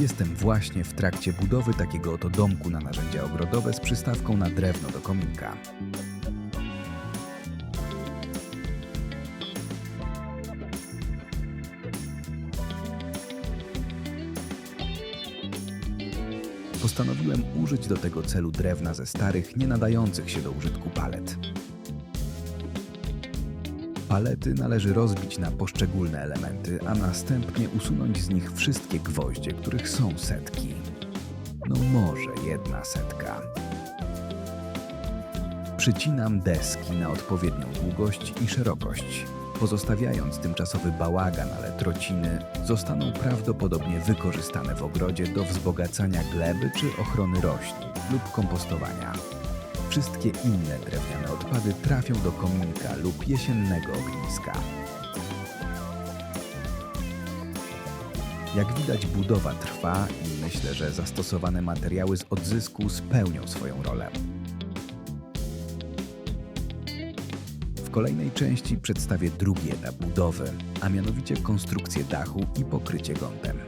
Jestem właśnie w trakcie budowy takiego oto domku na narzędzia ogrodowe z przystawką na drewno do kominka. Postanowiłem użyć do tego celu drewna ze starych, nie nadających się do użytku palet. Palety należy rozbić na poszczególne elementy, a następnie usunąć z nich wszystkie gwoździe, których są setki. No może jedna setka. Przycinam deski na odpowiednią długość i szerokość. Pozostawiając tymczasowy bałagan, ale trociny zostaną prawdopodobnie wykorzystane w ogrodzie do wzbogacania gleby czy ochrony roślin lub kompostowania. Wszystkie inne drewniane odpady trafią do kominka lub jesiennego ogniska. Jak widać, budowa trwa i myślę, że zastosowane materiały z odzysku spełnią swoją rolę. W kolejnej części przedstawię drugi etap budowy, a mianowicie konstrukcję dachu i pokrycie gątem.